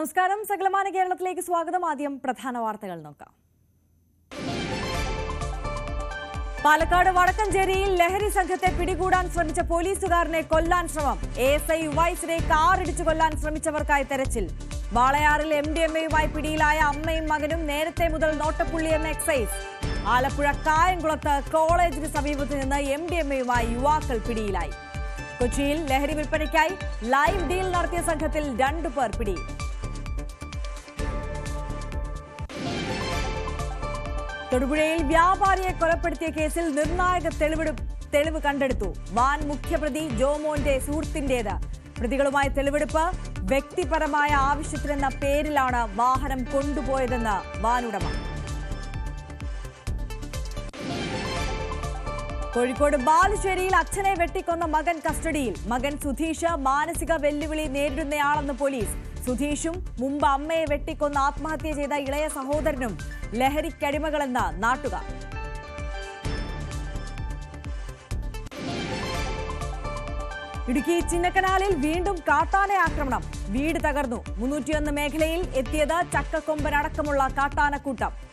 നമസ്കാരം. സകലമാന കേരളത്തിലേക്ക് സ്വാഗതം. ആദ്യം പ്രധാന വാർത്തകൾ നോക്കാം. പാലക്കാട് വടക്കഞ്ചേരിയിൽ ലഹരി സംഘത്തെ പിടികൂടാൻ ശ്രമിച്ച പോലീസുകാരനെ കൊല്ലാൻ ശ്രമം. എ എസ് ഐ വൈസിനെ കാറിടിച്ചു കൊല്ലാൻ ശ്രമിച്ചവർക്കായി തെരച്ചിൽ. വാളയാറിൽ എം ഡി എം എയുമായി പിടിയിലായ അമ്മയും മകനും നേരത്തെ മുതൽ നോട്ടപ്പുള്ളി എന്ന എക്സൈസ്. ആലപ്പുഴ കായംകുളത്ത് കോളേജിന് സമീപത്ത് നിന്ന് എം ഡി എം എയുമായി യുവാക്കൾ പിടിയിലായി. കൊച്ചിയിൽ ലഹരി വിൽപ്പനയ്ക്കായി ലൈവ് ഡീൽ നടത്തിയ സംഘത്തിൽ രണ്ടു പേർ പിടിയിൽ. തൊടുപുഴയിൽ വ്യാപാരിയെ കൊലപ്പെടുത്തിയ കേസിൽ നിർണായക തെളിവ് കണ്ടെടുത്തു. വാൻ മുഖ്യപ്രതി ജോമോന്റെ സുഹൃത്തിന്റേത്. പ്രതികളുമായി തെളിവെടുപ്പ് വ്യക്തിപരമായ ആവശ്യത്തിനെന്ന പേരിലാണ് വാഹനം കൊണ്ടുപോയതെന്ന് വാനുടമ കോഴിക്കോട് ബാലുശ്ശേരിയിൽ അച്ഛനെ വെട്ടിക്കൊന്ന മകൻ കസ്റ്റഡിയിൽ. മകൻ സുധീഷ് മാനസിക വെല്ലുവിളി നേരിടുന്നയാളെന്ന് പോലീസ്. സുധീഷും മുമ്പ് അമ്മയെ വെട്ടിക്കൊന്ന് ആത്മഹത്യ ചെയ്ത ഇളയ സഹോദരനും ലഹരിക്കടിമകളെന്ന് നാട്ടുകാർ. ഇടുക്കി ചിന്നക്കനാലിൽ വീണ്ടും കാട്ടാന ആക്രമണം. വീട് തകർന്നു. മുന്നൂറ്റിയൊന്ന് മേഖലയിൽ എത്തിയത് ചക്കക്കൊമ്പനടക്കമുള്ള കാട്ടാനക്കൂട്ടം.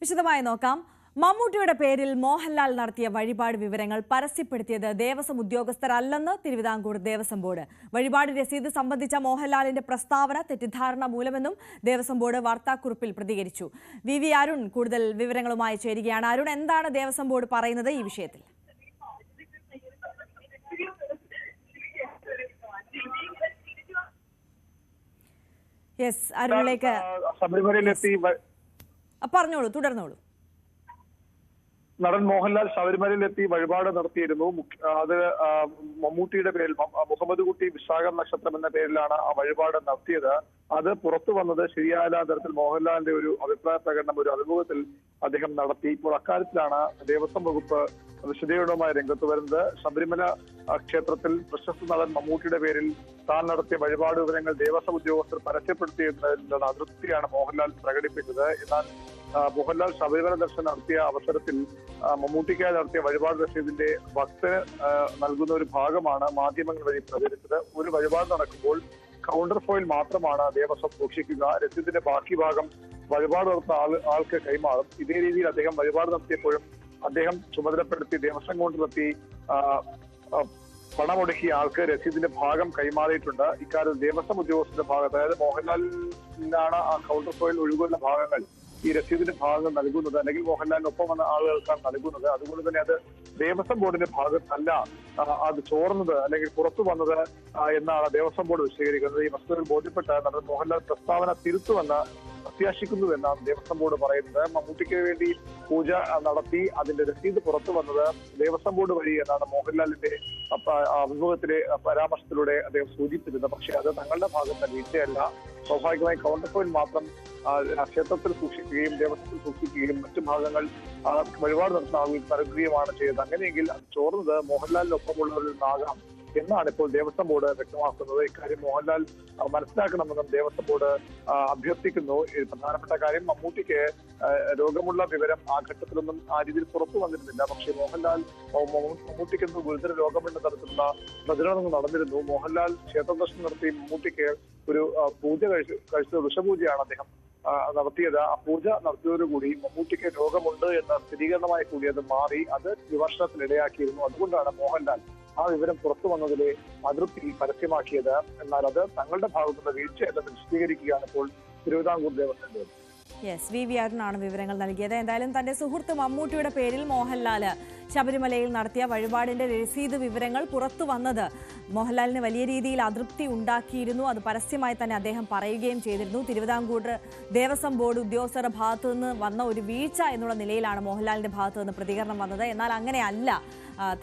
വിശദമായി നോക്കാം. മമ്മൂട്ടിയുടെ പേരിൽ മോഹൻലാൽ നടത്തിയ വഴിപാട് വിവരങ്ങൾ പരസ്യപ്പെടുത്തിയത് ദേവസ്വം ഉദ്യോഗസ്ഥരല്ലെന്ന് തിരുവിതാംകൂർ ദേവസ്വം ബോർഡ്. വഴിപാട് രസീത് സംബന്ധിച്ച മോഹൻലാലിന്റെ പ്രസ്താവന തെറ്റിദ്ധാരണ മൂലമെന്നും ദേവസ്വം ബോർഡ് വാർത്താക്കുറിപ്പിൽ പ്രതികരിച്ചു. വി വി അരുൺ കൂടുതൽ വിവരങ്ങളുമായി ചേരുകയാണ്. അരുൺ എന്താണ് ദേവസ്വം ബോർഡ് പറയുന്നത് ഈ വിഷയത്തിൽ? യെസ് അരുണിലേക്ക്. ശബരിമലയിലെത്തി പറഞ്ഞോളൂ തുടർന്നോളൂ. നടൻ മോഹൻലാൽ ശബരിമലയിൽ എത്തി വഴിപാട് നടത്തിയിരുന്നു. അത് മമ്മൂട്ടിയുടെ പേരിൽ മുഹമ്മദ് കുട്ടി വിശാഖം നക്ഷത്രം എന്ന പേരിലാണ് ആ വഴിപാട് നടത്തിയത്. അത് പുറത്തു വന്നത് ശരിയായ തരത്തിൽ മോഹൻലാലിന്റെ ഒരു അഭിപ്രായ പ്രകടനം ഒരു അഭിമുഖത്തിൽ അദ്ദേഹം നടത്തി. ഇപ്പോൾ അക്കാര്യത്തിലാണ് ദേവസ്വം വകുപ്പ് വിശദീകരണവുമായി രംഗത്ത് വരുന്നത്. ശബരിമല ക്ഷേത്രത്തിൽ പ്രശസ്ത നടൻ മമ്മൂട്ടിയുടെ പേരിൽ താൻ നടത്തിയ വഴിപാട് വിവരങ്ങൾ ദേവസ്വം ഉദ്യോഗസ്ഥർ പരസ്യപ്പെടുത്തിയതിലുള്ള അതൃപ്തിയാണ് മോഹൻലാൽ പ്രകടിപ്പിച്ചത്. എന്നാൽ മോഹൻലാൽ ശബരിമല ദർശനം നടത്തിയ അവസരത്തിൽ മമ്മൂട്ടിക്കായി നടത്തിയ വഴിപാട് രസീതിന്റെ ഭക്തന് നൽകുന്ന ഒരു ഭാഗമാണ് മാധ്യമങ്ങൾ വഴി പ്രചരിച്ചത്. ഒരു വഴിപാട് നടക്കുമ്പോൾ കൗണ്ടർ ഫോയിൽ മാത്രമാണ് ദേവസ്വം സൂക്ഷിക്കുക. രസീതിന്റെ ബാക്കി ഭാഗം വഴിപാട് നടത്തുന്ന ആൾ ആൾക്ക് കൈമാറും. ഇതേ രീതിയിൽ അദ്ദേഹം വഴിപാട് നടത്തിയപ്പോഴും അദ്ദേഹം ചുമതലപ്പെടുത്തി ദേവസ്വം കൗണ്ടറിലെത്തി ആ, ആ, പണമൊടുക്കിയ ആൾക്ക് രസീതിന്റെ ഭാഗം കൈമാറിയിട്ടുണ്ട്. ഇക്കാര്യത്തിൽ ദേവസ്വം ഉദ്യോഗസ്ഥരുടെ ഭാഗത്ത് അതായത് മോഹൻലാലിനാണ് ആ കൗണ്ടർ ഫോയിൽ ഒഴുകുന്ന ഭാഗങ്ങൾ ഈ രസീതിന്റെ ഭാഗങ്ങൾ നൽകുന്നത് അല്ലെങ്കിൽ മോഹൻലാലിനൊപ്പം വന്ന ആളുകൾക്കാണ് നൽകുന്നത്. അതുകൊണ്ട് തന്നെ അത് ദേവസ്വം ബോർഡിന്റെ ഭാഗത്തല്ല അത് ചോർന്നത് അല്ലെങ്കിൽ പുറത്തു വന്നത് എന്നാണ് ദേവസ്വം ബോർഡ് വിശദീകരിക്കുന്നത്. ഈ വസ്തുവിൽ ബോധ്യപ്പെട്ട നടൻ മോഹൻലാൽ പ്രസ്താവന തിരുത്തുമെന്ന് പ്രത്യാശിക്കുന്നു എന്നാണ് ദേവസ്വം ബോർഡ് പറയുന്നത്. മമ്മൂട്ടിക്ക് വേണ്ടി പൂജ നടത്തി അതിന്റെ രസീത് പുറത്തു വന്നത് ദേവസ്വം ബോർഡ് വഴി എന്നാണ് മോഹൻലാലിന്റെ അഭിമുഖത്തിലെ പരാമർശത്തിലൂടെ അദ്ദേഹം സൂചിപ്പിച്ചത് പക്ഷേ അത് തങ്ങളുടെ ഭാഗത്തെ വീഴ്ചയല്ല. സ്വാഭാവികമായി കൗണ്ടർ പോയിന്റ് മാത്രം ക്ഷേത്രത്തിൽ സൂക്ഷിക്കുകയും ദേവസ്വത്തിൽ സൂക്ഷിക്കുകയും മറ്റു ഭാഗങ്ങൾ വഴിപാട് നടത്താവുകയും നൽകുകയുമാണ് ചെയ്തത്. അങ്ങനെയെങ്കിൽ അത് ചോർന്നത് മോഹൻലാലിനൊപ്പമുള്ളവരിൽ നിന്നാകാം. എന്നാണ് ഇപ്പോൾ ദേവസ്വം ബോർഡ് വ്യക്തമാക്കുന്നത്. ഇക്കാര്യം മോഹൻലാൽ മനസ്സിലാക്കണമെന്നും ദേവസ്വം ബോർഡ് അഭ്യർത്ഥിക്കുന്നു. പ്രധാനപ്പെട്ട കാര്യം മമ്മൂട്ടിക്ക് രോഗമുള്ള വിവരം ആ ഘട്ടത്തിലൊന്നും ആ രീതിയിൽ പുറത്തു വന്നിരുന്നില്ല. പക്ഷേ മോഹൻലാൽ മമ്മൂട്ടിക്ക് എന്തോ ഗുരുതര രോഗമെന്ന തരത്തിലുള്ള പ്രചരണങ്ങൾ നടന്നിരുന്നു. മോഹൻലാൽ ക്ഷേത്ര ദർശനം നടത്തി മമ്മൂട്ടിക്ക് ഒരു പൂജ കഴിച്ചു കഴിച്ചത് വൃഷപൂജയാണ് അദ്ദേഹം നടത്തിയത്. ആ പൂജ നടത്തിയതോടുകൂടി മമ്മൂട്ടിക്ക് രോഗമുണ്ട് എന്ന സ്ഥിരീകരണമായി കൂടി അത് മാറി അത് വിമർശനത്തിനിടയാക്കിയിരുന്നു. അതുകൊണ്ടാണ് മോഹൻലാൽ ആ വിവരം പുറത്തു വന്നതിലെ അതൃപ്തി പരസ്യമാക്കിയത്. എന്നാൽ അത് തങ്ങളുടെ ഭാഗത്തുള്ള വീഴ്ചയല്ലെന്ന് വിശദീകരിക്കുകയാണ് ഇപ്പോൾ Travancore Devaswom board. S V V അരുണാണ് വിവരങ്ങൾ നൽകിയത്. എന്തായാലും തന്റെ സുഹൃത്ത് മമ്മൂട്ടിയുടെ പേരിൽ മോഹൻലാൽ ശബരിമലയിൽ നടത്തിയ വഴിപാടിന്റെ രസീത് വിവരങ്ങൾ പുറത്തു വന്നത്. മോഹൻലാലിന് വലിയ രീതിയിൽ അതൃപ്തി ഉണ്ടാക്കിയിരുന്നു. അത് പരസ്യമായി തന്നെ അദ്ദേഹം പറയുകയും ചെയ്തിരുന്നു. തിരുവിതാംകൂർ ദേവസ്വം ബോർഡ് ഉദ്യോഗസ്ഥരുടെ ഭാഗത്തു നിന്ന് വന്ന ഒരു വീഴ്ച എന്നുള്ള നിലയിലാണ് മോഹൻലാലിന്റെ ഭാഗത്തു നിന്ന് പ്രതികരണം വന്നത്. എന്നാൽ അങ്ങനെയല്ല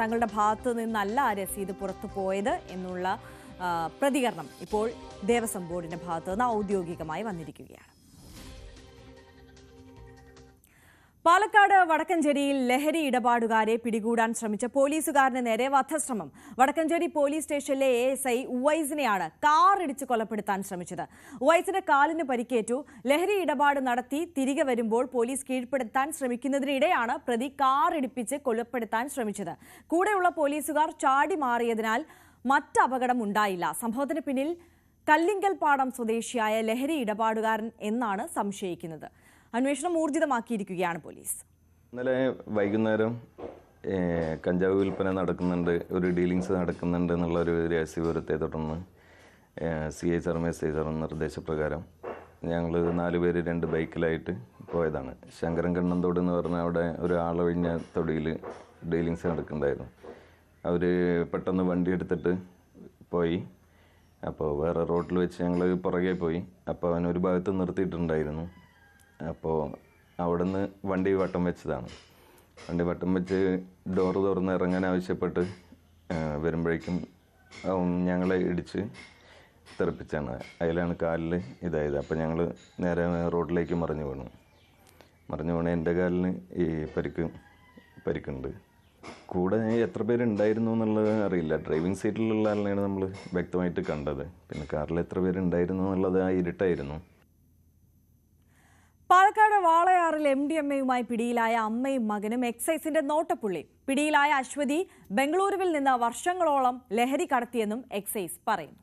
തങ്ങളുടെ ഭാഗത്തു നിന്നല്ല ആ രസീത് പുറത്തു പോയത് എന്നുള്ള പ്രതികരണം ഇപ്പോൾ ദേവസ്വം ബോർഡിന്റെ ഭാഗത്തു നിന്ന് ഔദ്യോഗികമായി വന്നിരിക്കുകയാണ്. പാലക്കാട് വടക്കഞ്ചേരിയിൽ ലഹരി ഇടപാടുകാരെ പിടികൂടാൻ ശ്രമിച്ച പോലീസുകാരന് നേരെ വധശ്രമം. വടക്കഞ്ചേരി പോലീസ് സ്റ്റേഷനിലെ എ എസ് ഐ ഉവൈസിനെയാണ് കാർ ഇടിച്ച് കൊലപ്പെടുത്താൻ ശ്രമിച്ചത്. ഉവൈസിന്റെ കാലിന് പരിക്കേറ്റു. ലഹരി ഇടപാട് നടത്തി തിരികെ വരുമ്പോൾ പോലീസ് കീഴ്പ്പെടുത്താൻ ശ്രമിക്കുന്നതിനിടെയാണ് പ്രതി കാർ ഇടിപ്പിച്ച് കൊലപ്പെടുത്താൻ ശ്രമിച്ചത്. കൂടെയുള്ള പോലീസുകാർ ചാടി മാറിയതിനാൽ മറ്റ് അപകടം ഉണ്ടായില്ല. സംഭവത്തിന് പിന്നിൽ കല്ലിങ്കൽ പാടം സ്വദേശിയായ ലഹരി ഇടപാടുകാരൻ എന്നാണ് സംശയിക്കുന്നത്. അന്വേഷണം ഊർജിതമാക്കിയിരിക്കുകയാണ് പോലീസ്. ഇന്നലെ വൈകുന്നേരം കഞ്ചാവ് വിൽപ്പന നടക്കുന്നുണ്ട് ഒരു ഡീലിങ്സ് നടക്കുന്നുണ്ട് എന്നുള്ള ഒരു രഹസ്യവിവരത്തെ തുടർന്ന് C I sir S I sir നിർദ്ദേശപ്രകാരം ഞങ്ങൾ നാല് പേര് രണ്ട് ബൈക്കിലായിട്ട് പോയതാണ്. ശങ്കരൻ കണ്ണന്തോട് എന്ന് പറഞ്ഞ അവിടെ ഒരു ആളൊഴിഞ്ഞ തൊടിയിൽ ഡീലിങ്സ് നടക്കുന്നുണ്ടായിരുന്നു. അവർ പെട്ടെന്ന് വണ്ടി എടുത്തിട്ട് പോയി. അപ്പോൾ വേറെ റോഡിൽ വെച്ച് ഞങ്ങൾ പുറകെ പോയി. അപ്പോൾ അവൻ ഒരു ഭാഗത്ത് നിർത്തിയിട്ടുണ്ടായിരുന്നു. അപ്പോൾ അവിടെ നിന്ന് വണ്ടി വട്ടം വെച്ചതാണ്. വണ്ടി വട്ടം വെച്ച് ഡോറ് തുറന്ന് ഇറങ്ങാൻ ആവശ്യപ്പെട്ട് വരുമ്പോഴേക്കും ഞങ്ങളെ ഇടിച്ച് തെറിപ്പിച്ചാണ്. അതിലാണ് കാലിൽ ഇതായത്. അപ്പോൾ ഞങ്ങൾ നേരെ റോഡിലേക്ക് മറിഞ്ഞു വീണു മറിഞ്ഞു വീണ് എന്റെ കാലിന് ഈ പരിക്ക് പരിക്കുണ്ട്. കൂടെ എത്ര പേരുണ്ടായിരുന്നു എന്നുള്ളത് അറിയില്ല. ഡ്രൈവിംഗ് സീറ്റിലുള്ള ആളിനെയാണ് നമ്മൾ വ്യക്തമായിട്ട് കണ്ടത്. പിന്നെ കാറിൽ എത്ര പേരുണ്ടായിരുന്നു എന്നുള്ളത് ആ ഇരുട്ടായിരുന്നു. പാലക്കാട് വാളയാറിൽ എം ഡി എം എയുമായി പിടിയിലായ അമ്മയും മകനും എക്സൈസിന്റെ നോട്ടപ്പുള്ളി. പിടിയിലായ അശ്വതി ബംഗളൂരുവിൽ നിന്ന് വർഷങ്ങളോളം ലഹരി കടത്തിയെന്നും എക്സൈസ് പറയുന്നു.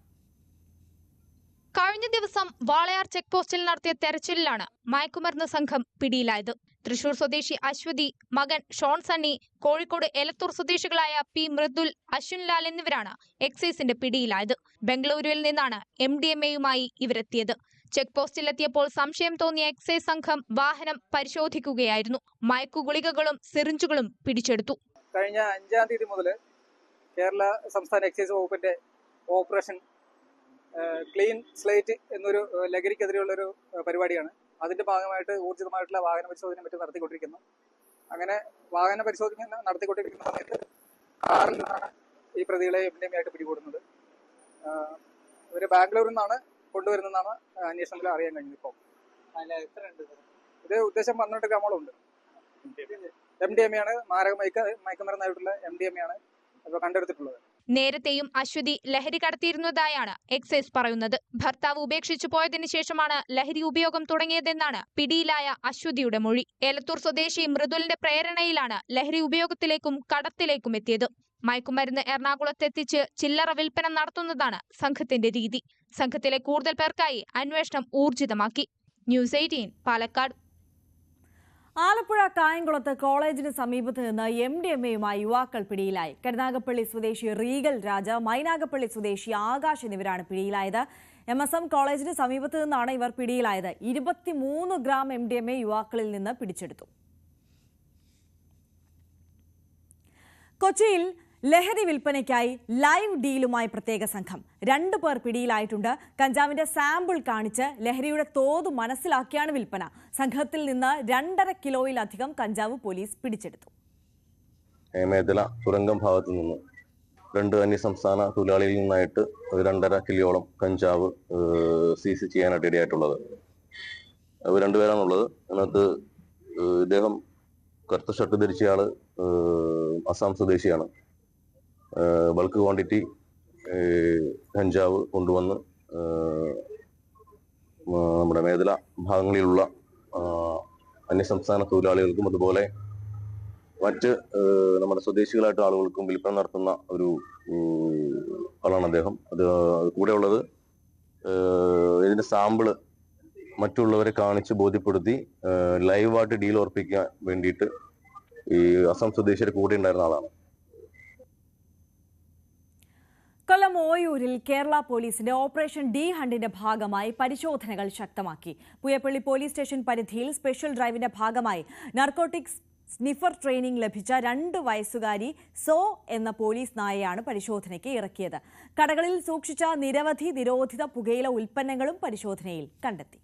കഴിഞ്ഞ ദിവസം വാളയാർ ചെക്ക് പോസ്റ്റിൽ നടത്തിയ തെരച്ചിലിലാണ് മയക്കുമരുന്ന് സംഘം പിടിയിലായത്. തൃശൂർ സ്വദേശി അശ്വതി മകൻ ഷോൺ സണ്ണി കോഴിക്കോട് എലത്തൂർ സ്വദേശികളായ പി മൃദുൽ അശ്വിൻ ലാൽ എന്നിവരാണ് എക്സൈസിന്റെ പിടിയിലായത്. ബംഗളൂരുവിൽ നിന്നാണ് എം ഡി എം എയുമായി ഇവരെത്തിയത്. ചെക്ക് പോസ്റ്റിലെത്തിയപ്പോൾ സംശയം തോന്നിയ എക്സൈസ് സംഘം വാഹനം പരിശോധിക്കുകയായിരുന്നു. മയക്കുഗുളികകളും സിറിഞ്ചുകളും പിടിച്ചെടുത്തു. കഴിഞ്ഞ അഞ്ചാം തീയതി മുതൽ കേരള സംസ്ഥാന എക്സൈസ് വകുപ്പിന്റെ ഓപ്പറേഷൻ ക്ലീൻ സ്ലേറ്റ് എന്നൊരു ലഹരിക്കെതിരെയുള്ളൊരു പരിപാടിയാണ്. അതിന്റെ ഭാഗമായിട്ട് ഊർജിതമായിട്ടുള്ള വാഹന പരിശോധന മറ്റും നടത്തിക്കൊണ്ടിരിക്കുന്നു. അങ്ങനെ വാഹന പരിശോധന നടത്തിക്കൊണ്ടിരിക്കുന്ന സമയത്ത് കാറിൽ നിന്നാണ് ഈ പ്രതികളെ ആയിട്ട് പിടികൂടുന്നത്. ഒരു ബാംഗ്ലൂരിൽ നിന്നാണ് കൊണ്ടുവരുന്നതെന്നാണ് അന്വേഷണത്തിൽ അറിയാൻ കഴിഞ്ഞത് ഇപ്പം. ഇത്? ഉദ്ദേശം പന്ത്രണ്ട് ഗ്രാമോളം ഉണ്ട് എം ഡി എം എ ആണ് മാരക മയക്ക മയക്കുമരുന്നായിട്ടുള്ള എം ഡി എം എ ആണ് ഇപ്പൊ കണ്ടെടുത്തിട്ടുള്ളത്. നേരത്തെയും അശ്വതി ലഹരി കടത്തിയിരുന്നതായാണ് എക്സൈസ് പറയുന്നത്. ഭർത്താവ് ഉപേക്ഷിച്ചു പോയതിനു ശേഷമാണ് ലഹരി ഉപയോഗം തുടങ്ങിയതെന്നാണ് പിടിയിലായ അശ്വതിയുടെ മൊഴി. ഏലത്തൂർ സ്വദേശി മൃദുലിന്റെ പ്രേരണയിലാണ് ലഹരി ഉപയോഗത്തിലേക്കും കടത്തിലേക്കും എത്തിയത്. മയക്കുമരുന്ന് എറണാകുളത്തെത്തിച്ച് ചില്ലറ വിൽപ്പന നടത്തുന്നതാണ് സംഘത്തിന്റെ രീതി. സംഘത്തിലെ കൂടുതൽ പേർക്കായി അന്വേഷണം ഊർജിതമാക്കി. News eighteen Palakkad. ആലപ്പുഴ കായംകുളത്ത് കോളേജിന് സമീപത്ത് നിന്ന് എം ഡി എം എയുമായി യുവാക്കൾ പിടിയിലായി. കരുനാഗപ്പള്ളി സ്വദേശി റീഗൽ രാജ മൈനാഗപ്പള്ളി സ്വദേശി ആകാശ് എന്നിവരാണ് പിടിയിലായത്. എം എസ് എം കോളേജിന് സമീപത്ത് നിന്നാണ് ഇവർ പിടിയിലായത്. ഇരുപത്തിമൂന്ന് gram M D M A യുവാക്കളിൽ നിന്ന് പിടിച്ചെടുത്തു. കൊച്ചിയിൽ ലഹരി വിൽപ്പനയ്ക്കായി ലൈവ് ഡീലുമായി പ്രത്യേക സംഘം. രണ്ടു പേർ പിടിയിലായിട്ടുണ്ട്. കഞ്ചാവിന്റെ സാമ്പിൾ കാണിച്ച് ലഹരിയുടെ തോത് മനസ്സിലാക്കിയാണ് വിൽപ്പന. സംഘത്തിൽ നിന്ന് രണ്ടര കിലോയിലധികം കഞ്ചാവ് പോലീസ് പിടിച്ചെടുത്തു. മേഖല തുരങ്കം ഭാഗത്തു നിന്ന് രണ്ട് അന്യ സംസ്ഥാന തൊഴിലാളികളിൽ നിന്നായിട്ട് രണ്ടര കിലോളം കഞ്ചാവ് സീസ് ചെയ്യാനായിട്ട് ഇടയായിട്ടുള്ളത്. രണ്ടുപേരാണുള്ളത് അതിനകത്ത് ഇദ്ദേഹം കറുത്ത ഷർട്ട് ധരിച്ചയാൾ അസാം സ്വദേശിയാണ്. ബൾക്ക് ക്വാണ്ടിറ്റി കഞ്ചാവ് കൊണ്ടുവന്ന് നമ്മുടെ മേഖല ഭാഗങ്ങളിലുള്ള അന്യസംസ്ഥാന തൊഴിലാളികൾക്കും അതുപോലെ മറ്റ് നമ്മുടെ സ്വദേശികളായിട്ട് ആളുകൾക്കും വിൽപ്പന നടത്തുന്ന ഒരു ആളാണ് അദ്ദേഹം. അത് കൂടെയുള്ളത് ഇതിന്റെ സാമ്പിൾ മറ്റുള്ളവരെ കാണിച്ച് ബോധ്യപ്പെടുത്തി ലൈവായിട്ട് ഡീൽ ഉറപ്പിക്കാൻ വേണ്ടിയിട്ട് ഈ അസം സ്വദേശിയുടെ കൂടെ ഉണ്ടായിരുന്ന ആളാണ്. കൊല്ലം ഓയൂരിൽ കേരള പോലീസിന്റെ ഓപ്പറേഷൻ ഡി ഹണ്ടിന്റെ ഭാഗമായി പരിശോധനകൾ ശക്തമാക്കി. പുയപ്പള്ളി പോലീസ് സ്റ്റേഷൻ പരിധിയിൽ സ്പെഷ്യൽ ഡ്രൈവിന്റെ ഭാഗമായി നർക്കോട്ടിക്സ് സ്നിഫർ ട്രെയിനിംഗ് ലഭിച്ച രണ്ട് വയസ്സുകാരി സോ എന്ന പോലീസ് നായയാണ് പരിശോധനയ്ക്ക് ഇറക്കിയത്. കടകളിൽ സൂക്ഷിച്ച നിരവധി നിരോധിത പുകയില ഉൽപ്പന്നങ്ങളും പരിശോധനയിൽ കണ്ടെത്തി.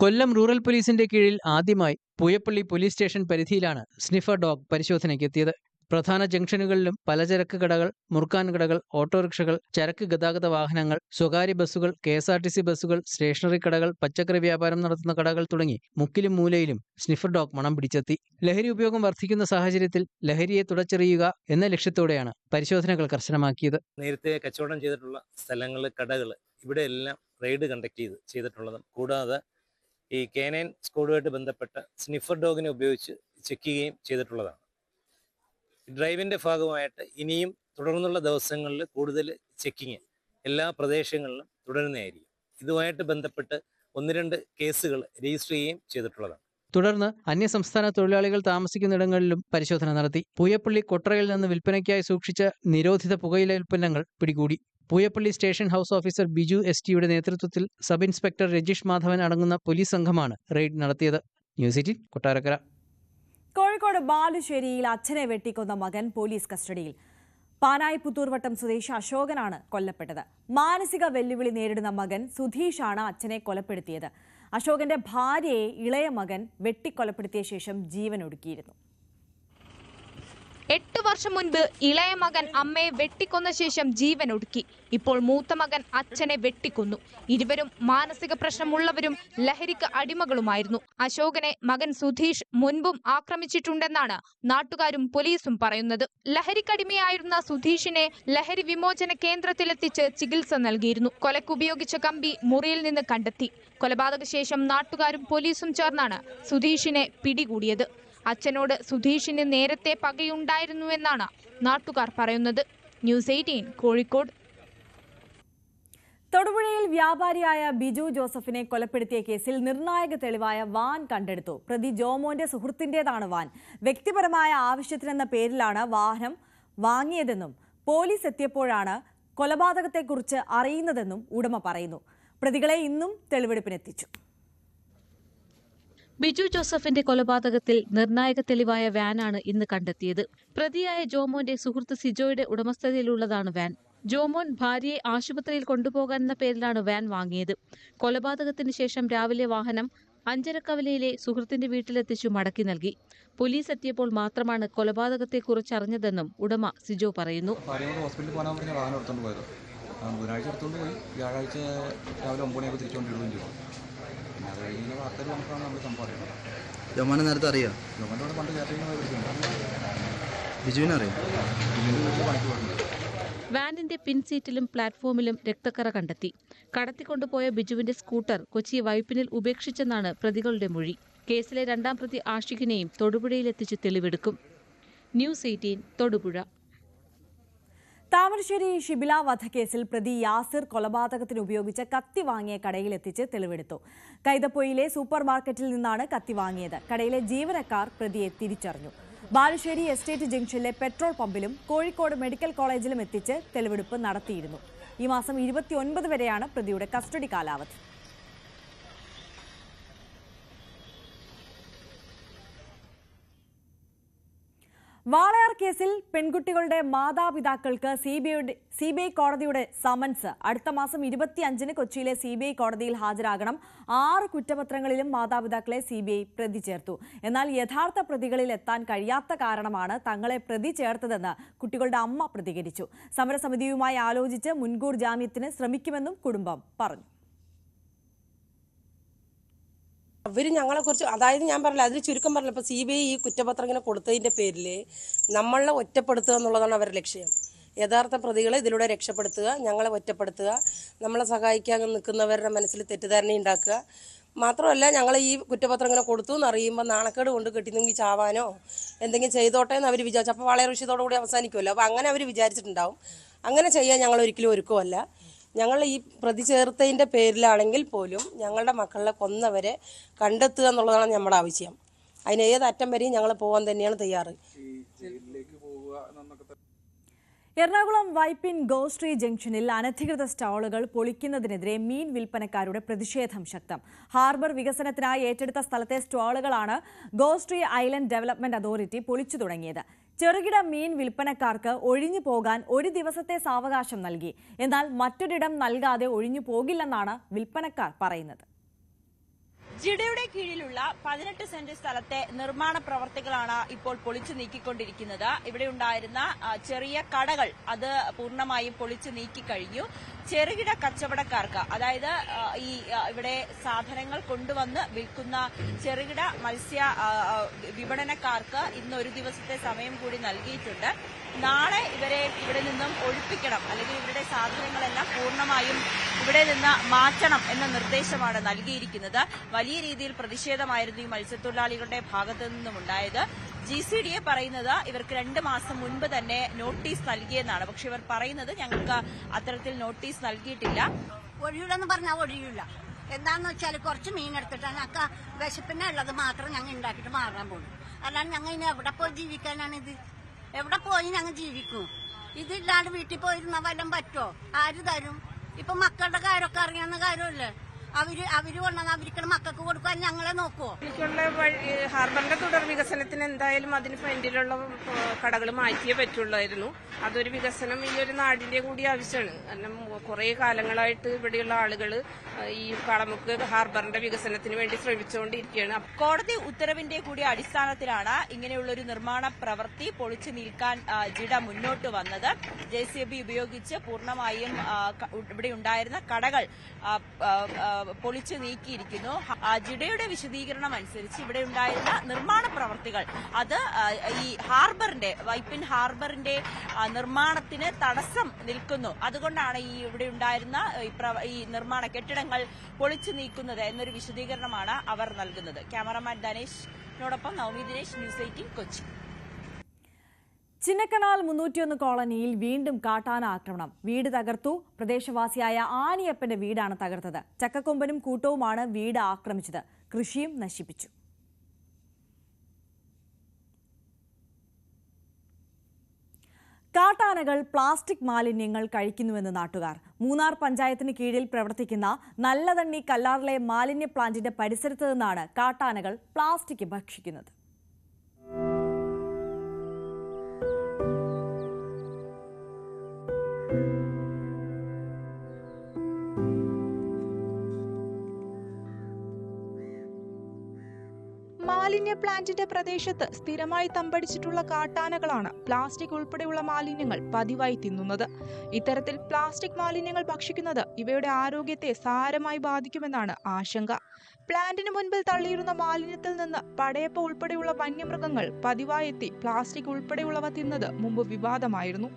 കൊല്ലം റൂറൽ പോലീസിന്റെ കീഴിൽ ആദ്യമായി പുയപ്പള്ളി പോലീസ് സ്റ്റേഷൻ പരിധിയിലാണ് സ്നിഫർ ഡോഗ് പരിശോധനയ്ക്കെത്തിയത് പ്രധാന ജംഗ്ഷനുകളിലും പലചരക്ക് കടകൾ മുർഖാൻ കടകൾ ഓട്ടോറിക്ഷകൾ ചരക്ക് ഗതാഗത വാഹനങ്ങൾ സ്വകാര്യ ബസ്സുകൾ K S R T C ബസ്സുകൾ സ്റ്റേഷനറി കടകൾ പച്ചക്കറി വ്യാപാരം നടത്തുന്ന കടകൾ തുടങ്ങി മുക്കിലും മൂലയിലും സ്നിഫർ ഡോഗ് മണം പിടിച്ചെത്തി. ലഹരി ഉപയോഗം വർദ്ധിക്കുന്ന സാഹചര്യത്തിൽ ലഹരിയെ തുടച്ചെറിയുക എന്ന ലക്ഷ്യത്തോടെയാണ് പരിശോധനകൾ കർശനമാക്കിയത്. നേരത്തെ കച്ചവടം ചെയ്തിട്ടുള്ള സ്ഥലങ്ങൾ കടകൾ ഇവിടെയെല്ലാം റെയ്ഡ് കണ്ടക്ട് ചെയ്ത് ചെയ്തിട്ടുള്ളതും കൂടാതെ ഈ കേനൈൻ സ്ക്വാഡുമായിട്ട് ബന്ധപ്പെട്ട സ്നിഫർ ഡോഗിനെ ഉപയോഗിച്ച് ചെക്ക് ചെയ്യുകയും ചെയ്തിട്ടുള്ളതാണ്. ഡ്രൈവിന്റെ ഭാഗമായിട്ട് ഇനിയും തുടർന്നുള്ള ദിവസങ്ങളിൽ കൂടുതൽ ചെക്കിങ് എല്ലാ പ്രദേശങ്ങളിലും തുടരുന്നതായിരിക്കും. ഇതുമായിട്ട് ബന്ധപ്പെട്ട് ഒന്ന് രണ്ട് കേസുകൾ രജിസ്റ്റർ ചെയ്യുകയും ചെയ്തിട്ടുള്ളതാണ്. തുടർന്ന് അന്യസംസ്ഥാന തൊഴിലാളികൾ താമസിക്കുന്നിടങ്ങളിലും പരിശോധന നടത്തി. പൂയപ്പള്ളി കൊട്ടറയിൽ നിന്ന് വിൽപ്പനയ്ക്കായി സൂക്ഷിച്ച നിരോധിത പുകയില ഉൽപ്പന്നങ്ങൾ പിടികൂടി. Pooyappally station house officer Biju S ടിയുടെ നേതൃത്വത്തിൽ സബ് ഇൻസ്പെക്ടർ രജീഷ് മാധവൻ അടങ്ങുന്ന പോലീസ് സംഘമാണ് റെയ്ഡ് നടത്തിയത്. News Eighteen Kottarakkara. കോഴിക്കോട് ബാലുശ്ശേരിയിൽ അച്ഛനെ വെട്ടിക്കൊന്ന മകൻ പോലീസ് കസ്റ്റഡിയിൽ. പാനായി പുത്തൂർവട്ടം സ്വദേശി അശോകനാണ് കൊല്ലപ്പെട്ടത്. മാനസിക വെല്ലുവിളി നേരിടുന്ന മകൻ സുധീഷാണ് അച്ഛനെ കൊലപ്പെടുത്തിയത്. അശോകന്റെ ഭാര്യയെ ഇളയ മകൻ വെട്ടിക്കൊലപ്പെടുത്തിയ ശേഷം ജീവൻ ഒടുക്കിയിരുന്നു എട്ട് വർഷം മുൻപ് ഇളയ മകൻ അമ്മയെ വെട്ടിക്കൊന്ന ശേഷം ജീവൻ ഒടുക്കി. ഇപ്പോൾ മൂത്ത മകൻ അച്ഛനെ വെട്ടിക്കൊന്നു. ഇരുവരും മാനസിക പ്രശ്നമുള്ളവരും ലഹരിക്ക് അടിമകളുമായിരുന്നു. അശോകനെ മകൻ സുധീഷ് മുൻപും ആക്രമിച്ചിട്ടുണ്ടെന്നാണ് നാട്ടുകാരും പോലീസും പറയുന്നത്. ലഹരിക്കടിമയായിരുന്ന സുധീഷിനെ ലഹരി വിമോചന കേന്ദ്രത്തിലെത്തിച്ച് ചികിത്സ നൽകിയിരുന്നു. കൊലക്കുപയോഗിച്ച കമ്പി മുറിയിൽ നിന്ന് കണ്ടെത്തി. കൊലപാതക ശേഷം നാട്ടുകാരും പോലീസും ചേർന്നാണ് സുധീഷിനെ പിടികൂടിയത്. അച്ഛനോട് സുധീഷിന് നേരത്തെ പകയുണ്ടായിരുന്നുവെന്നാണ് നാട്ടുകാർ പറയുന്നത്. News eighteen Kozhikode. തൊടുപുഴയിൽ വ്യാപാരിയായ ബിജു ജോസഫിനെ കൊലപ്പെടുത്തിയ കേസിൽ നിർണായക തെളിവായ വാൻ കണ്ടെടുത്തു. പ്രതി ജോമോന്റെ സുഹൃത്തിന്റേതാണ് വാൻ. വ്യക്തിപരമായ ആവശ്യത്തിനെന്ന പേരിലാണ് വാഹനം വാങ്ങിയതെന്നും പോലീസ് എത്തിയപ്പോഴാണ് കൊലപാതകത്തെക്കുറിച്ച് അറിയുന്നതെന്നും ഉടമ പറയുന്നു. പ്രതികളെ ഇന്നും തെളിവെടുപ്പിനെത്തിച്ചു. ബിജു ജോസഫിന്റെ കൊലപാതകത്തിൽ നിർണായക തെളിവായ വാനാണ് ഇന്ന് കണ്ടെത്തിയത്. പ്രതിയായ ജോമോന്റെ സുഹൃത്ത് സിജോയുടെ ഉടമസ്ഥതയിലുള്ളതാണ് വാൻ. ജോമോൻ ഭാര്യയെ ആശുപത്രിയിൽ കൊണ്ടുപോകാനെന്ന പേരിലാണ് വാൻ വാങ്ങിയത്. കൊലപാതകത്തിന് ശേഷം രാവിലെ വാഹനം അഞ്ചരക്കവലയിലെ സുഹൃത്തിന്റെ വീട്ടിലെത്തിച്ചു മടക്കി നൽകി. പോലീസ് എത്തിയപ്പോൾ മാത്രമാണ് കൊലപാതകത്തെക്കുറിച്ച് അറിഞ്ഞതെന്നും ഉടമ സിജോ പറയുന്നു. ബുധനാഴ്ച ഒമ്പത് മണിയാകുമ്പോൾ വാർത്തയിൽ നമ്മൾ സംഭവം അറിയുന്നത്. ജോമാനെ നേരത്തെ അറിയാം? പണ്ട് ബിജുവിനെ അറിയാം? ബില്ലിന്റെ പണിക്ക് പോയിട്ടുണ്ട്. വാനിന്റെ പിൻസീറ്റിലും പ്ലാറ്റ്ഫോമിലും രക്തക്കറ കണ്ടെത്തി. കടത്തിക്കൊണ്ടുപോയ ബിജുവിന്റെ സ്കൂട്ടർ കൊച്ചി വൈപ്പിനിൽ ഉപേക്ഷിച്ചെന്നാണ് പ്രതികളുടെ മൊഴി. കേസിലെ രണ്ടാം പ്രതി ആഷിഖിനെയും തൊടുപുഴയിലെത്തിച്ച് തെളിവെടുക്കും. News eighteen Thodupuzha. Thamarassery Shibila വധക്കേസിൽ പ്രതി യാസിർ കൊലപാതകത്തിന് ഉപയോഗിച്ച കത്തി വാങ്ങിയ കടയിലെത്തിച്ച് തെളിവെടുത്തു. കൈതപ്പൊയിലെ സൂപ്പർ മാർക്കറ്റിൽ നിന്നാണ് കത്തി വാങ്ങിയത്. കടയിലെ ജീവനക്കാർ പ്രതിയെ തിരിച്ചറിഞ്ഞു. ബാലുശ്ശേരി എസ്റ്റേറ്റ് ജംഗ്ഷനിലെ പെട്രോൾ പമ്പിലും കോഴിക്കോട് മെഡിക്കൽ കോളേജിലും എത്തിച്ച് തെളിവെടുപ്പ് നടത്തിയിരുന്നു. ഈ മാസം ഇരുപത്തിയൊൻപത് വരെയാണ് പ്രതിയുടെ കസ്റ്റഡി കാലാവധി. വാളയാർ കേസിൽ പെൺകുട്ടികളുടെ മാതാപിതാക്കൾക്ക് സി ബി ഐയുടെ സി ബി ഐ കോടതിയുടെ സമൻസ്. അടുത്ത മാസം ഇരുപത്തിയഞ്ചിന് കൊച്ചിയിലെ സി ബി ഐ കോടതിയിൽ ഹാജരാകണം. ആറ് കുറ്റപത്രങ്ങളിലും മാതാപിതാക്കളെ സി ബി ഐ പ്രതി ചേർത്തു. എന്നാൽ യഥാർത്ഥ പ്രതികളിൽ എത്താൻ കഴിയാത്ത കാരണമാണ് തങ്ങളെ പ്രതി ചേർത്തതെന്ന് കുട്ടികളുടെ അമ്മ പ്രതികരിച്ചു. സമരസമിതിയുമായി ആലോചിച്ച് മുൻകൂർ ജാമ്യത്തിന് ശ്രമിക്കുമെന്നും കുടുംബം പറഞ്ഞു. അവർ ഞങ്ങളെ കുറിച്ച് അതായത് ഞാൻ പറഞ്ഞില്ല അതിൽ ചുരുക്കം പറഞ്ഞില്ല ഇപ്പൊ സി ബി ഐ ഈ കുറ്റപത്രം ഇങ്ങനെ കൊടുത്തതിന്റെ പേരിൽ നമ്മളെ ഒറ്റപ്പെടുത്തുക എന്നുള്ളതാണ് അവരുടെ ലക്ഷ്യം. യഥാർത്ഥ പ്രതികളെ ഇതിലൂടെ രക്ഷപ്പെടുത്തുക ഞങ്ങളെ ഒറ്റപ്പെടുത്തുക നമ്മളെ സഹായിക്കാൻ നിൽക്കുന്നവരുടെ മനസ്സിൽ തെറ്റിദ്ധാരണ ഉണ്ടാക്കുക. മാത്രമല്ല ഞങ്ങൾ ഈ കുറ്റപത്രം ഇങ്ങനെ കൊടുത്തു എന്ന് അറിയുമ്പോൾ നാണക്കേട് കൊണ്ട് കെട്ടിന്നെങ്കിൽ ചാവാനോ എന്തെങ്കിലും ചെയ്തോട്ടെ എന്ന് അവർ വിചാരിച്ചു. അപ്പോൾ വളരെ ഋഷിതോടുകൂടി അവസാനിക്കുമല്ലോ അപ്പോൾ അങ്ങനെ അവർ വിചാരിച്ചിട്ടുണ്ടാവും. അങ്ങനെ ചെയ്യാൻ ഞങ്ങൾ ഒരിക്കലും ഒരുക്കുമല്ല ഞങ്ങൾ ഈ പ്രതി ചേർത്തതിന്റെ പേരിലാണെങ്കിൽ പോലും ഞങ്ങളുടെ മക്കളെ കൊന്നവരെ കണ്ടെത്തുക എന്നുള്ളതാണ് നമ്മുടെ ആവശ്യം. അതിന് ഏത് അറ്റം വരെയും ഞങ്ങൾ പോകാൻ തന്നെയാണ് തയ്യാറ്. എറണാകുളം വൈപ്പിൻ ഗോസ്ട്രീ ജംഗ്ഷനിൽ അനധികൃത സ്റ്റാളുകൾ പൊളിക്കുന്നതിനെതിരെ മീൻ വിൽപ്പനക്കാരുടെ പ്രതിഷേധം ശക്തം. ഹാർബർ വികസനത്തിനായി ഏറ്റെടുത്ത സ്ഥലത്തെ സ്റ്റാളുകളാണ് ഗോസ്ട്രീ ഐലൻഡ് ഡെവലപ്മെന്റ് അതോറിറ്റി പൊളിച്ചു തുടങ്ങിയത്. ചെറുകിട മീൻ വിൽപ്പനക്കാർക്ക് ഒഴിഞ്ഞു പോകാൻ ഒരു ദിവസത്തെ സാവകാശം നൽകി. എന്നാൽ മറ്റൊരിടം നൽകാതെ ഒഴിഞ്ഞു പോകില്ലെന്നാണ് വിൽപ്പനക്കാർ പറയുന്നത്. ജിഡയുടെ കീഴിലുള്ള പതിനെട്ട് സെന്റ് സ്ഥലത്തെ നിർമ്മാണ പ്രവർത്തികളാണ് ഇപ്പോൾ പൊളിച്ചു നീക്കിക്കൊണ്ടിരിക്കുന്നത്. ഇവിടെ ഉണ്ടായിരുന്ന ചെറിയ കടകൾ അത് പൂർണമായും പൊളിച്ചു നീക്കിക്കഴിഞ്ഞു. ചെറുകിട കച്ചവടക്കാർക്ക് അതായത് ഈ ഇവിടെ സാധനങ്ങൾ കൊണ്ടുവന്ന് വിൽക്കുന്ന ചെറുകിട മത്സ്യ വിപണനക്കാർക്ക് ഇന്ന് ഒരു ദിവസത്തെ സമയം കൂടി നൽകിയിട്ടുണ്ട്. നാളെ ഇവരെ ഇവിടെ നിന്നും ഒഴിപ്പിക്കണം. അല്ലെങ്കിൽ ഇവരുടെ സാധനങ്ങളെല്ലാം പൂർണമായും ഇവിടെ നിന്ന് മാറ്റണം എന്ന നിർദ്ദേശമാണ് നൽകിയിരിക്കുന്നത്. വലിയ രീതിയിൽ പ്രതിഷേധമായിരുന്നു ഈ മത്സ്യത്തൊഴിലാളികളുടെ ഭാഗത്തു നിന്നും ഉണ്ടായത്. ജി സി ഡി എ പറയുന്നത് ഇവർക്ക് രണ്ട് മാസം മുൻപ് തന്നെ നോട്ടീസ് നൽകിയെന്നാണ്. പക്ഷെ ഇവർ പറയുന്നത് ഞങ്ങൾക്ക് അത്തരത്തിൽ നോട്ടീസ് നൽകിയിട്ടില്ല. ഒഴിയൂലെന്ന് പറഞ്ഞാൽ ഒഴിയൂല. എന്താന്ന് വെച്ചാൽ കുറച്ച് മീൻ എടുത്തിട്ട് അക്ക വിശപ്പിനെ ഉള്ളത് മാത്രം ഞങ്ങൾ ഉണ്ടാക്കിയിട്ട് മാറാൻ പോകും അല്ലാണ്ട് ഞങ്ങൾ ഇനി എവിടെ പോയി ജീവിക്കാനാണ് ഇത്? എവിടെ പോയി ഞങ്ങൾ ജീവിക്കും? ഇതില്ലാണ്ട് വീട്ടിൽ പോയിരുന്ന വല്ലതും പറ്റുമോ ആര് തരും? ഇപ്പൊ മക്കളുടെ കാര്യമൊക്കെ അറിയാവുന്ന കാര്യമല്ലേ? അവർ അവർ കൊണ്ടുവന്ന് അവർക്ക് മക്കൾക്ക് കൊടുക്കാൻ ഞങ്ങളെ നോക്കുവോ? എനിക്കുള്ള ഹാർബറിന്റെ തുടർ വികസനത്തിന് എന്തായാലും അതിന് ഫ്രണ്ടിലുള്ള കടകൾ മാറ്റിയേ പറ്റുള്ളായിരുന്നു. അതൊരു വികസനം ഈ ഒരു നാടിന്റെ കൂടി ആവശ്യമാണ്. കാരണം കുറെ കാലങ്ങളായിട്ട് ഇവിടെയുള്ള ആളുകൾ ഈ കളമുക്ക് ഹാർബറിന്റെ വികസനത്തിന് വേണ്ടി ശ്രമിച്ചുകൊണ്ടിരിക്കുകയാണ്. കോടതി ഉത്തരവിന്റെ കൂടി അടിസ്ഥാനത്തിലാണ് ഇങ്ങനെയുള്ള ഒരു നിർമ്മാണ പ്രവൃത്തി പൊളിച്ചു നീക്കാൻ ജിട ജിഡ മുന്നോട്ട് വന്നത്. ജെ സി ബി ഉപയോഗിച്ച് പൂർണമായും ഇവിടെ ഉണ്ടായിരുന്ന കടകൾ പൊളിച്ചു നീക്കിയിരിക്കുന്നു. ജിഡയുടെ വിശദീകരണം അനുസരിച്ച് ഇവിടെ ഉണ്ടായിരുന്ന നിർമ്മാണ പ്രവർത്തികൾ അത് ഈ ഹാർബറിന്റെ വൈപ്പിൻ ഹാർബറിന്റെ നിർമ്മാണത്തിന് തടസ്സം നിൽക്കുന്നു. അതുകൊണ്ടാണ് ഈ ഇവിടെ ഉണ്ടായിരുന്ന ഈ നിർമ്മാണ കെട്ടിടങ്ങൾ പൊളിച്ചു നീക്കുന്നത് എന്നൊരു വിശദീകരണമാണ് അവർ നൽകുന്നത്. ക്യാമറമാൻ ദനേഷിനോടൊപ്പം നവമി ദിനേശ് ന്യൂസ് എയ്റ്റീൻ കൊച്ചി. ചിന്നക്കനാൽ മുന്നൂറ്റിയൊന്ന് കോളനിയിൽ വീണ്ടും കാട്ടാന ആക്രമണം. വീട് തകർത്തു. പ്രദേശവാസിയായ ആനിയപ്പന്റെ വീടാണ് തകർത്തത്. ചക്കക്കൊമ്പനും കൂട്ടവുമാണ് വീട് ആക്രമിച്ചത്. കൃഷിയും നശിപ്പിച്ചു. കാട്ടാനകൾ പ്ലാസ്റ്റിക് മാലിന്യങ്ങൾ കഴിക്കുന്നുവെന്ന് നാട്ടുകാർ. മൂന്നാർ പഞ്ചായത്തിന് കീഴിൽ പ്രവർത്തിക്കുന്ന നല്ലതണ്ണി കല്ലാറിലെ മാലിന്യ പ്ലാന്റിന്റെ പരിസരത്ത് നിന്നാണ് കാട്ടാനകൾ പ്ലാസ്റ്റിക് ഭക്ഷിക്കുന്നത്. മാലിന്യ പ്ലാന്റിന്റെ പ്രദേശത്ത് സ്ഥിരമായി തമ്പടിച്ചിട്ടുള്ള കാട്ടാനകളാണ് പ്ലാസ്റ്റിക് ഉൾപ്പെടെയുള്ള മാലിന്യങ്ങൾ പതിവായി തിന്നുന്നത്. ഇത്തരത്തിൽ പ്ലാസ്റ്റിക് മാലിന്യങ്ങൾ ഭക്ഷിക്കുന്നത് ഇവയുടെ ആരോഗ്യത്തെ സാരമായി ബാധിക്കുമെന്നാണ് ആശങ്ക. പ്ലാന്റിന് മുൻപിൽ തള്ളിയിരുന്ന മാലിന്യത്തിൽ നിന്ന് പടയപ്പ ഉൾപ്പെടെയുള്ള വന്യമൃഗങ്ങൾ പതിവായെത്തി പ്ലാസ്റ്റിക് ഉൾപ്പെടെയുള്ളവ തിന്നത് മുമ്പ് വിവാദമായിരുന്നു.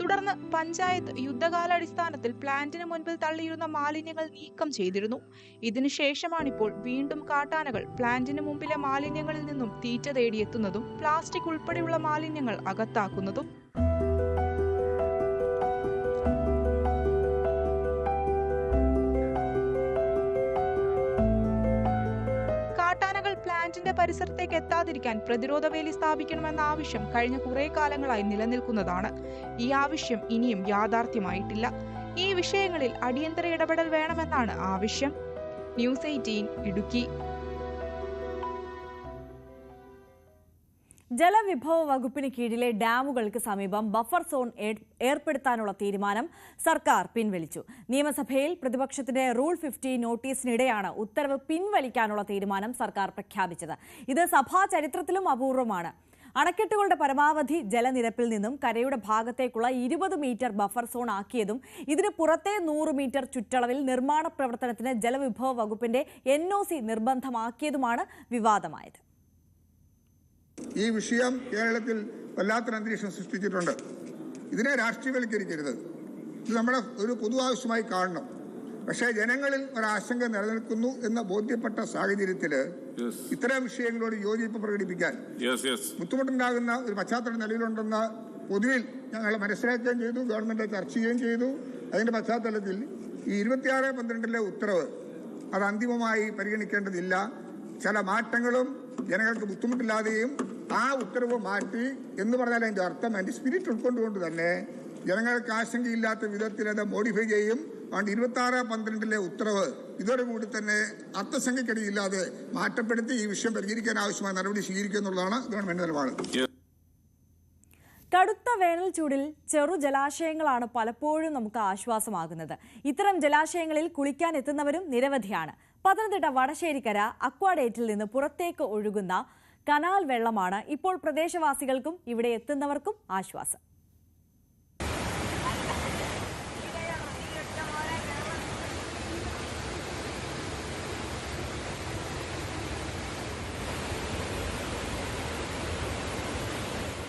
തുടർന്ന് പഞ്ചായത്ത് യുദ്ധകാലാടിസ്ഥാനത്തിൽ പ്ലാന്റിന് മുൻപിൽ തള്ളിയിരുന്ന മാലിന്യങ്ങൾ നീക്കം ചെയ്തിരുന്നു. ഇതിനുശേഷമാണിപ്പോൾ വീണ്ടും കാട്ടാനകൾ പ്ലാന്റിന് മുമ്പിലെ മാലിന്യങ്ങളിൽ നിന്നും തീറ്റ തേടിയെത്തുന്നതും പ്ലാസ്റ്റിക് ഉൾപ്പെടെയുള്ള മാലിന്യങ്ങൾ അകത്താക്കുന്നതും. പ്ലാന്റിന്റെ പരിസരത്തേക്ക് എത്താതിരിക്കാൻ പ്രതിരോധ വേലി സ്ഥാപിക്കണമെന്ന ആവശ്യം കഴിഞ്ഞ കുറെ കാലങ്ങളായി നിലനിൽക്കുന്നതാണ്. ഈ ആവശ്യം ഇനിയും യാഥാർത്ഥ്യമായിട്ടില്ല. ഈ വിഷയങ്ങളിൽ അടിയന്തര ഇടപെടൽ വേണമെന്നാണ് ആവശ്യം. News eighteen Idukki. ജലവിഭവ വകുപ്പിന് കീഴിലെ ഡാമുകൾക്ക് സമീപം ബഫർ സോൺ ഏർപ്പെടുത്താനുള്ള തീരുമാനം സർക്കാർ പിൻവലിച്ചു. നിയമസഭയിൽ പ്രതിപക്ഷത്തിന്റെ റൂൾ ഫിഫ്റ്റി നോട്ടീസിനിടെയാണ് ഉത്തരവ് പിൻവലിക്കാനുള്ള തീരുമാനം സർക്കാർ പ്രഖ്യാപിച്ചത്. ഇത് സഭാ ചരിത്രത്തിലും അപൂർവമാണ്. അണക്കെട്ടുകളുടെ പരമാവധി ജലനിരപ്പിൽ നിന്നും കരയുടെ ഭാഗത്തേക്കുള്ള ഇരുപത് മീറ്റർ ബഫർ സോൺ ആക്കിയതും ഇതിന് പുറത്തെ നൂറ് മീറ്റർ ചുറ്റളവിൽ നിർമ്മാണ പ്രവർത്തനത്തിന് ജലവിഭവ വകുപ്പിന്റെ എൻ നിർബന്ധമാക്കിയതുമാണ് വിവാദമായത്. ഈ വിഷയം കേരളത്തിൽ വല്ലാത്തൊരു അന്തരീക്ഷം സൃഷ്ടിച്ചിട്ടുണ്ട്. ഇതിനെ രാഷ്ട്രീയവൽക്കരിക്കരുത്. ഇത് നമ്മുടെ ഒരു പൊതു ആവശ്യമായി കാണണം. പക്ഷേ ജനങ്ങളിൽ ഒരാശങ്ക നിലനിൽക്കുന്നു എന്ന ബോധ്യപ്പെട്ട സാഹചര്യത്തിൽ ഇത്തരം വിഷയങ്ങളോട് യോജിപ്പ് പ്രകടിപ്പിക്കാൻ ബുദ്ധിമുട്ടുണ്ടാകുന്ന ഒരു പശ്ചാത്തലം നിലയിലുണ്ടെന്ന പൊതുവിൽ ഞങ്ങൾ മനസ്സിലാക്കുകയും ചെയ്തു ഗവൺമെന്റ് ചർച്ച ചെയ്യുകയും ചെയ്തു. അതിന്റെ പശ്ചാത്തലത്തിൽ ഈ ഇരുപത്തിയാറ് പന്ത്രണ്ടിലെ ഉത്തരവ് അത് അന്തിമമായി പരിഗണിക്കേണ്ടതില്ല. ചില മാറ്റങ്ങളും ജനങ്ങൾക്ക് ബുദ്ധിമുട്ടില്ലാതെയും ആ ഉത്തരവ് മാറ്റി എന്ന് പറഞ്ഞാൽ അതിന്റെ അർത്ഥം അതിന്റെ സ്പിരിറ്റ് ഉൾക്കൊണ്ടുകൊണ്ട് തന്നെ ജനങ്ങൾക്ക് ആശങ്കയില്ലാത്ത വിധത്തിൽ അത് മോഡിഫൈ ചെയ്യും. അതുകൊണ്ട് ഇരുപത്തി ആറ് പന്ത്രണ്ടിലെ ഉത്തരവ് ഇതോടുകൂടി തന്നെ അർത്ഥസംഖ്യക്കടിയില്ലാതെ മാറ്റപ്പെടുത്തി ഈ വിഷയം പരിഹരിക്കാൻ ആവശ്യമായ നടപടി സ്വീകരിക്കുക എന്നുള്ളതാണ് ഗവൺമെന്റ് നിലപാട്. കടുത്ത വേനൽ ചൂടിൽ ചെറു ജലാശയങ്ങളാണ് പലപ്പോഴും നമുക്ക് ആശ്വാസമാകുന്നത്. ഇത്തരം ജലാശയങ്ങളിൽ കുളിക്കാൻ എത്തുന്നവരും നിരവധിയാണ്. പത്തനംതിട്ട വടശ്ശേരിക്കര അക്വാഡേറ്റിൽ നിന്ന് പുറത്തേക്ക് ഒഴുകുന്ന കനാൽ വെള്ളമാണ് ഇപ്പോൾ പ്രദേശവാസികൾക്കും ഇവിടെ എത്തുന്നവർക്കും ആശ്വാസം.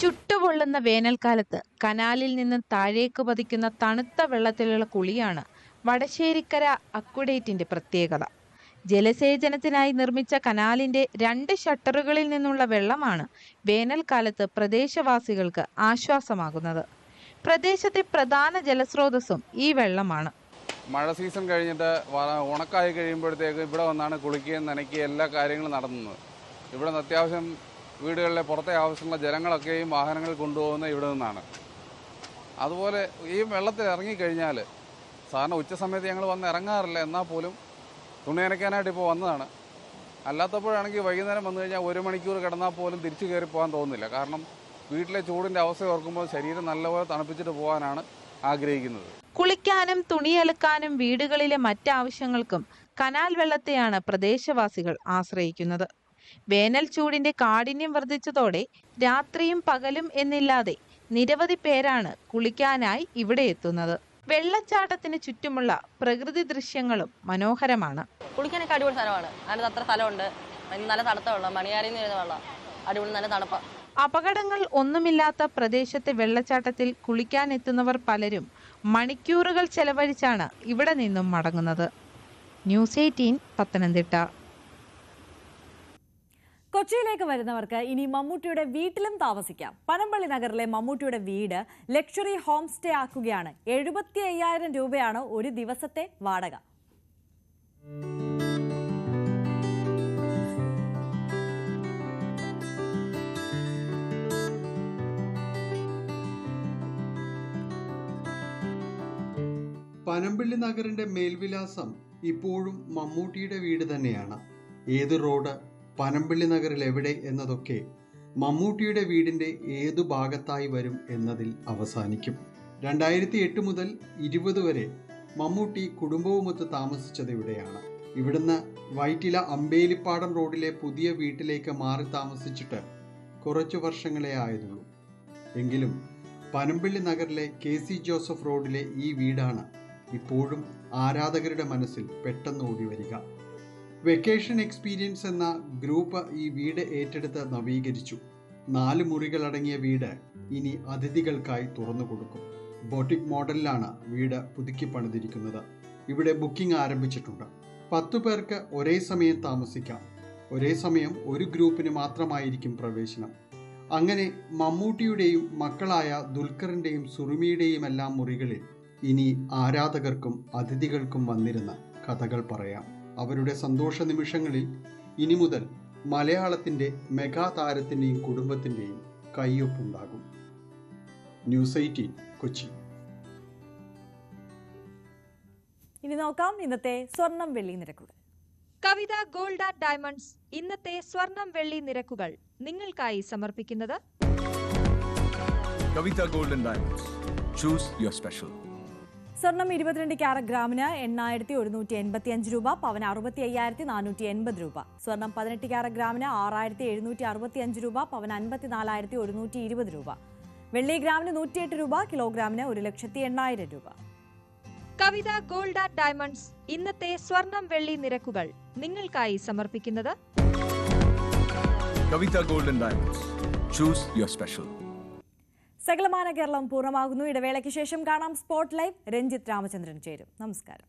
ചുട്ടുപൊള്ളുന്ന വേനൽക്കാലത്ത് കനാലിൽ നിന്ന് താഴേക്ക് പതിക്കുന്ന തണുത്ത വെള്ളത്തിലുള്ള കുളിയാണ് വടശ്ശേരിക്കര അക്വഡേറ്റിന്റെ പ്രത്യേകത. ജലസേചനത്തിനായി നിർമ്മിച്ച കനാലിന്റെ രണ്ട് ഷട്ടറുകളിൽ നിന്നുള്ള വെള്ളമാണ് വേനൽക്കാലത്ത് പ്രദേശവാസികൾക്ക് ആശ്വാസമാകുന്നത്. പ്രദേശത്തെ പ്രധാന ജലസ്രോതസ്സും ഈ വെള്ളമാണ്. മഴ സീസൺ കഴിഞ്ഞിട്ട് ഉണക്കായി കഴിയുമ്പോഴത്തേക്ക് ഇവിടെ വന്നാണ് കുളിക്കുകയും നനയ്ക്കുകയും എല്ലാ കാര്യങ്ങളും നടന്നത്. ഇവിടെ നിന്ന് അത്യാവശ്യം വീടുകളിലെ പുറത്തെ ആവശ്യമുള്ള ജലങ്ങളൊക്കെയും വാഹനങ്ങൾ കൊണ്ടുപോകുന്ന ഇവിടെ നിന്നാണ്. അതുപോലെ ഈ വെള്ളത്തിൽ ഇറങ്ങിക്കഴിഞ്ഞാൽ സാധാരണ ഉച്ച സമയത്ത് ഞങ്ങൾ വന്ന് ഇറങ്ങാറില്ല. എന്നാൽ പോലും തുണി നനയ്ക്കാനായിട്ട് ഇപ്പോൾ വന്നതാണ്. അല്ലാത്തപ്പോഴാണെങ്കിൽ വൈകുന്നേരം വന്നു കഴിഞ്ഞാൽ ഒരു മണിക്കൂർ കിടന്നാൽ പോലും തിരിച്ചു കയറി പോകാൻ തോന്നുന്നില്ല. കാരണം വീട്ടിലെ ചൂടിന്റെ അവസ്ഥ ഓർക്കുമ്പോൾ ശരീരം നല്ലപോലെ തണുപ്പിച്ചിട്ട് പോകാനാണ് ആഗ്രഹിക്കുന്നത്. കുളിക്കാനും തുണിയലക്കാനും വീടുകളിലെ മറ്റാവശ്യങ്ങൾക്കും കനാൽ വെള്ളത്തെയാണ് പ്രദേശവാസികൾ ആശ്രയിക്കുന്നത്. വേനൽ ചൂടിന്റെ കാഠിന്യം വർദ്ധിച്ചതോടെ രാത്രിയും പകലും എന്നില്ലാതെ നിരവധി പേരാണ് കുളിക്കാനായി ഇവിടെ എത്തുന്നത്. വെള്ളച്ചാട്ടത്തിന് ചുറ്റുമുള്ള പ്രകൃതി ദൃശ്യങ്ങളും മനോഹരമാണ്. കുളിക്കാനൊക്കെ അടിപൊളി സ്ഥലമാണ്. അതിനകത്ത് അത്ര സ്ഥലമുണ്ട്. നല്ല തണുത്ത വെള്ളം മണിയാരിയിൽ നിന്ന് വരുന്ന വെള്ളം. അടിപൊളി നല്ല തണുപ്പാണ് അപകടങ്ങൾ ഒന്നുമില്ലാത്ത പ്രദേശത്തെ വെള്ളച്ചാട്ടത്തിൽ കുളിക്കാൻ എത്തുന്നവർ പലരും മണിക്കൂറുകൾ ചെലവഴിച്ചാണ് ഇവിടെ നിന്നും മടങ്ങുന്നത്. News eighteen Pathanamthitta. കൊച്ചിയിലേക്ക് വരുന്നവർക്ക് ഇനി മമ്മൂട്ടിയുടെ വീട്ടിലും താമസിക്കാം. പനമ്പള്ളി നഗറിലെ മമ്മൂട്ടിയുടെ വീട് ലക്ഷറി ഹോം സ്റ്റേ ആക്കുകയാണ്. എഴുപത്തി അയ്യായിരം രൂപയാണ് ഒരു ദിവസത്തെ വാടക. പനമ്പള്ളി നഗറിന്റെ മേൽവിലാസം ഇപ്പോഴും മമ്മൂട്ടിയുടെ വീട് തന്നെയാണ്. ഏത് റോഡ് പനമ്പിള്ളി നഗറിൽ എവിടെ എന്നതൊക്കെ മമ്മൂട്ടിയുടെ വീടിന്റെ ഏതു ഭാഗത്തായി വരും എന്നതിൽ അവസാനിക്കും. രണ്ടായിരത്തി എട്ട് മുതൽ ഇരുപത് വരെ മമ്മൂട്ടി കുടുംബവുമൊത്ത് താമസിച്ചത് ഇവിടെയാണ്. ഇവിടുന്ന് വൈറ്റില അമ്പേലിപ്പാടം റോഡിലെ പുതിയ വീട്ടിലേക്ക് മാറി താമസിച്ചിട്ട് കുറച്ചു വർഷങ്ങളെ ആയതുള്ളൂ. എങ്കിലും പനമ്പിള്ളി നഗറിലെ കെ സി ജോസഫ് റോഡിലെ ഈ വീടാണ് ഇപ്പോഴും ആരാധകരുടെ മനസ്സിൽ പെട്ടെന്ന് ഓടി വരിക വെക്കേഷൻ എക്സ്പീരിയൻസ് എന്ന ഗ്രൂപ്പ് ഈ വീട് ഏറ്റെടുത്ത് നവീകരിച്ചു. നാല് മുറികളടങ്ങിയ വീട് ഇനി അതിഥികൾക്കായി തുറന്നു കൊടുക്കും. ബോട്ടിക് മോഡലിലാണ് വീട് പുതുക്കി പണിതിരിക്കുന്നത്. ഇവിടെ ബുക്കിംഗ് ആരംഭിച്ചിട്ടുണ്ട്. പത്തു പേർക്ക് ഒരേ സമയം താമസിക്കാം. ഒരേ സമയം ഒരു ഗ്രൂപ്പിന് മാത്രമായിരിക്കും പ്രവേശനം. അങ്ങനെ മമ്മൂട്ടിയുടെയും മക്കളായ ദുൽഖറിന്റെയും സുറുമിയുടെയും എല്ലാം മുറികളിൽ ഇനി ആരാധകർക്കും അതിഥികൾക്കും വന്നിരുന്ന കഥകൾ പറയാം. അവരുടെ സന്തോഷ നിമിഷങ്ങളിൽ ഇനി മുതൽ മലയാളത്തിന്റെ മെഗാ കുടുംബത്തിന്റെയും കൈയൊപ്പുണ്ടാകും കയ്യൊപ്പുണ്ടാകും. News eighteen Kochi. ഇനി നോക്കാം ഇന്നത്തെ സ്വർണം വെള്ളി നിരക്കുകൾ. കവിത ഗോൾഡ് ആൻഡ് ഡയമണ്ട്സ് ഇന്നത്തെ സ്വർണം വെള്ളി നിരക്കുകൾ നിങ്ങൾക്കായി സമർപ്പിക്കുന്നത് Kavitha gold and diamonds. Choose your special. സ്വർണം ഇരുപത്തിരണ്ട് ക്യാരറ്റ് ഗ്രാമിന് എണ്ണായിരത്തി ഒരുന്നൂറ്റി എൺപത്തി അഞ്ച് രൂപ പവൻ അറുപത്തി അയ്യായിരത്തി നാനൂറ്റി എൺപത് രൂപ. സ്വർണം പതിനെട്ട് ക്യാരറ്റ് ഗ്രാമിന് ആറായിരത്തി എഴുന്നൂറ്റി അറുപത്തി അഞ്ച് രൂപ പവൻ അൻപത്തി നാലായിരത്തി ഒരുന്നൂറ്റി ഇരുപത് രൂപ. വെള്ളി ഗ്രാമിന് നൂറ്റിയെട്ട് രൂപ കിലോഗ്രാമിന് ഒരു ലക്ഷത്തി എണ്ണായിരം രൂപ. കവിത ഗോൾഡ് ആൻഡ് ഡയമണ്ട്സ് ഇന്നത്തെ സ്വർണം വെള്ളി നിരക്കുകൾ നിങ്ങൾക്കായി സമർപ്പിക്കുന്നത് Kavitha gold and diamonds. Choose your special. സകലമാന കേരളം പൂർണമാകുന്നു. ഇടവേളയ്ക്ക് ശേഷം കാണാം. Spot live. രഞ്ജിത്ത് രാമചന്ദ്രൻ ചേരും. നമസ്കാരം.